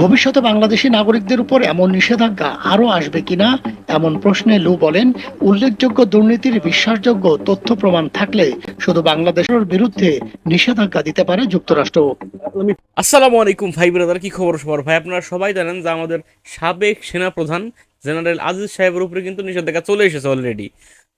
ভবিষ্যতে বাংলাদেশি নাগরিকদের উপর এমন নিষেধাজ্ঞা আরও আসবে কিনা এমন প্রশ্নে লু বলেন, উল্লেখযোগ্য দুর্নীতির বিশ্বাসযোগ্য তথ্য প্রমাণ থাকলে শুধু বাংলাদেশের বিরুদ্ধে নিষেধাজ্ঞা দিতে পারে যুক্তরাষ্ট্র। আসসালামু আলাইকুম ভাই ব্রাদার, কি খবর সবার? ভাই, আপনারা সবাই জানেন যে আমাদের সাবেক সেনাপ্রধান জেনারেল আজিজ সাহেবের উপরে কিন্তু নিষেধাজ্ঞা চলে এসেছে অলরেডি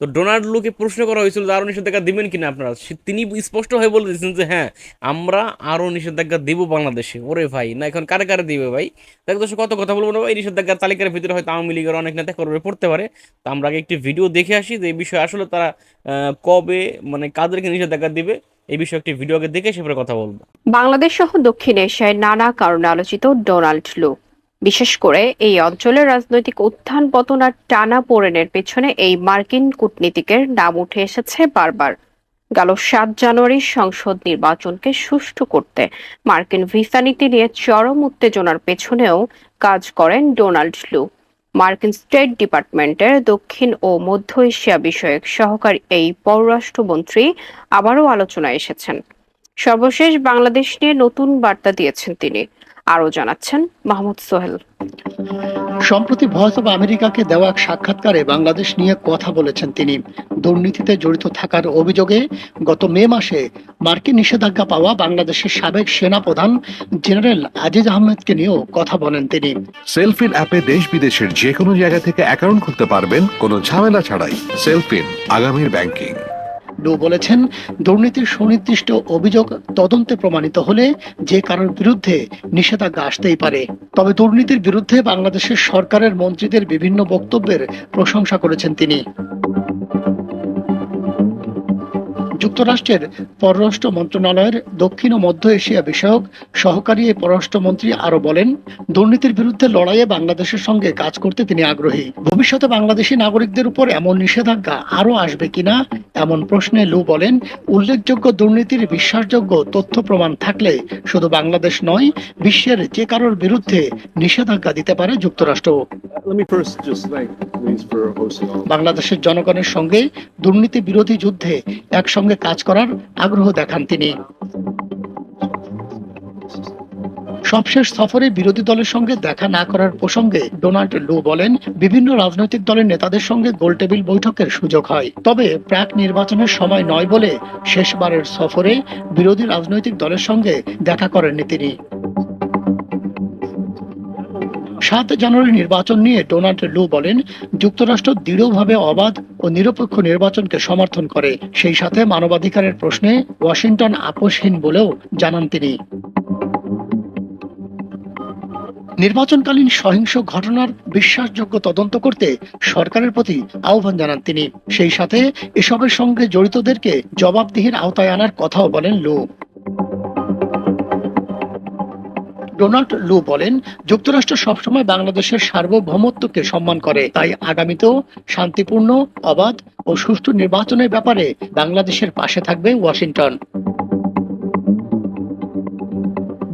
তো ডোনাল্ড লুকে প্রশ্ন করা হয়েছিল যে আরও নিষেধাজ্ঞা দিবেন কিনা আপনারা? তিনি স্পষ্ট হয়ে বলে দিয়েছেন যে হ্যাঁ আমরা আরও নিষেধাজ্ঞা দিব বাংলাদেশে। ওরে ভাই, না, এখন কারে কারে দিবে ভাই? দেখ দোষ কত কথা বলব না এই নিষেধাজ্ঞার তালিকার ভিতরে হয়তো আওয়ামী লীগের অনেক নেতা করবে পড়তে পারে। তো আমরা আগে একটি ভিডিও দেখে আসি যে এই বিষয়ে আসলে তারা কবে মানে কাদেরকে নিষেধাজ্ঞা দিবে, এই বিষয়ে একটি ভিডিও আগে দেখে সেপরে কথা বলব। বাংলাদেশ সহ দক্ষিণ এশিয়ায় নানা কারণে আলোচিত ডোনাল্ড লু। বিশেষ করে এই অঞ্চলের রাজনৈতিক উত্থান, পতন আর টানা পোড়েনের পেছনে এই মার্কিন কূটনীতিকের নাম উঠে এসেছে বারবার। গেল সাত জানুয়ারি সংসদ নির্বাচনকে সুষ্ঠু করতে মার্কিন ভিসা নীতি নিয়ে চরম উত্তেজনার পেছনেও কাজ করেন ডোনাল্ড লু। মার্কিন স্টেট ডিপার্টমেন্টের দক্ষিণ ও মধ্য এশিয়া বিষয়ক সহকারী এই পররাষ্ট্রমন্ত্রী আবারও আলোচনায় এসেছেন। সর্বশেষ বাংলাদেশ নিয়ে নতুন বার্তা দিয়েছেন তিনি। আরও জানাচ্ছেন মাহমুদ সোহেল। সম্প্রতি ভয়েস অব আমেরিকাকে দেওয়া এক সাক্ষাৎকারে বাংলাদেশ নিয়ে কথা বলেছেন তিনি। দুর্নীতিতে জড়িত থাকার অভিযোগে গত মে মাসে মার্কিন নিষেধাজ্ঞা পাওয়া বাংলাদেশের সাবেক সেনাপ্রধান জেনারেল আজিজ আহমেদকে নিয়েও কথা বলেন তিনি। সেলফিন অ্যাপে দেশ বিদেশের যে কোনো জায়গা থেকে অ্যাকাউন্ট খুলতে পারবেন কোনো ঝামেলা ছাড়াই। সেলফিন আগামীর ব্যাংকিং। লু বলেছেন, দুর্নীতির সুনির্দিষ্ট অভিযোগ তদন্তে প্রমাণিত হলে যে কারোর বিরুদ্ধে নিষেধাজ্ঞা আসতেই পারে। তবে দুর্নীতির বিরুদ্ধে বাংলাদেশের সরকারের মন্ত্রীদের বিভিন্ন বক্তব্যের প্রশংসা করেছেন তিনি। যুক্তরাষ্ট্রের পররাষ্ট্র মন্ত্রণালয়ের দক্ষিণ ও মধ্য এশিয়া বিষয়ক সহকারী এই পররাষ্ট্রমন্ত্রী আরও বলেন দুর্নীতির বিরুদ্ধে লড়াইয়ে বাংলাদেশের সঙ্গে কাজ করতে তিনি আগ্রহী ভবিষ্যতে বাংলাদেশি নাগরিকদের উপর এমন নিষেধাজ্ঞা আরও আসবে কিনা এমন প্রশ্নে লু বলেন উল্লেখযোগ্য দুর্নীতির বিশ্বাসযোগ্য তথ্য প্রমাণ থাকলে শুধু বাংলাদেশ নয় বিশ্বের যে কারোর বিরুদ্ধে নিষেধাজ্ঞা দিতে পারে যুক্তরাষ্ট্র. বাংলাদেশের জনগণের সঙ্গে দুর্নীতি বিরোধী যুদ্ধে একসঙ্গে কাজ করার আগ্রহ দেখান তিনি। সবশেষ সফরে বিরোধী দলের সঙ্গে দেখা না করার প্রসঙ্গে ডোনাল্ড লু বলেন, বিভিন্ন রাজনৈতিক দলের নেতাদের সঙ্গে গোলটেবিল বৈঠকের সুযোগ হয়। তবে প্রাক নির্বাচনের সময় নয় বলে শেষবারের সফরে বিরোধী রাজনৈতিক দলের সঙ্গে দেখা করেননি তিনি। সাত জানুয়ারি নির্বাচন নিয়ে ডোনাল্ড লু বলেন, যুক্তরাষ্ট্র দৃঢ়ভাবে অবাধ ও নিরপেক্ষ নির্বাচনকে সমর্থন করে। সেই সাথে মানবাধিকারের প্রশ্নে ওয়াশিংটন আপোষহীন বলেও জানান তিনি। নির্বাচনকালীন সহিংস ঘটনার বিশ্বাসযোগ্য তদন্ত করতে সরকারের প্রতি আহ্বান জানান তিনি। সেই সাথে এসবের সঙ্গে জড়িতদেরকে জবাবদিহির আওতায় আনার কথাও বলেন লু। ডোনাল্ড লু বলেন, যুক্তরাষ্ট্র সবসময় বাংলাদেশের সার্বভৌমত্বকে সম্মান করে। তাই আগামীতেও শান্তিপূর্ণ, অবাধ ও সুষ্ঠু নির্বাচনের ব্যাপারে বাংলাদেশের পাশে থাকবে ওয়াশিংটন।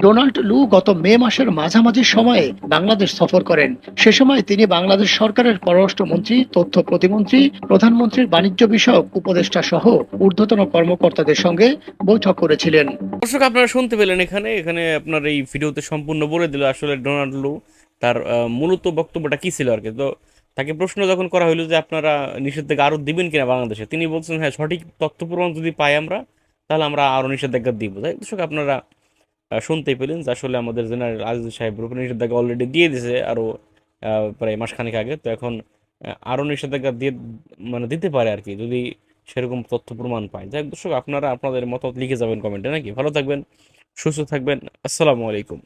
ডোনাল্ড লু গত মে মাসের মাঝামাঝি সময়ে বাংলাদেশ সফর করেন। সে সময় তিনি বাংলাদেশ সরকারের পররাষ্ট্রমন্ত্রী তথ্য প্রতিমন্ত্রী, প্রধানমন্ত্রীর বাণিজ্য বিষয়ক উপদেষ্টা সহ ঊর্ধ্বতন কর্মকর্তাদের সঙ্গে বৈঠক করেছিলেন। দর্শক, আপনারা শুনতে পেলেন এখানে। এখানে আপনার এই ভিডিওতে সম্পূর্ণ বলে দিল আসলে ডোনাল্ড লু তার মূলত বক্তব্যটা কি ছিল আর কি। তো তাকে প্রশ্ন যখন করা হলো যে আপনারা নিষেধাজ্ঞা আরও দিবেন কিনা বাংলাদেশে, তিনি বলছেন হ্যাঁ সঠিক তথ্য প্রমাণ যদি পাই আমরা, তাহলে আমরা আরও নিষেধাজ্ঞা দিব। তাই দর্শক, আপনারা আহ, শুনতেই পেলেন যে আসলে আমাদের জেনারেল আজিজ সাহেবের উপরে নিষেধাজ্ঞা অলরেডি দিয়ে দিয়েছে আরও প্রায় মাসখানেক আগে। তো এখন আরও নিষেধাজ্ঞা দিয়ে মানে দিতে পারে আর কি যদি সেরকম তথ্য প্রমাণ পায়। যাই দর্শক আপনারা আপনাদের মতামত লিখে যাবেন কমেন্টে নাকি? ভালো থাকবেন সুস্থ থাকবেন। আসসালামু আলাইকুম।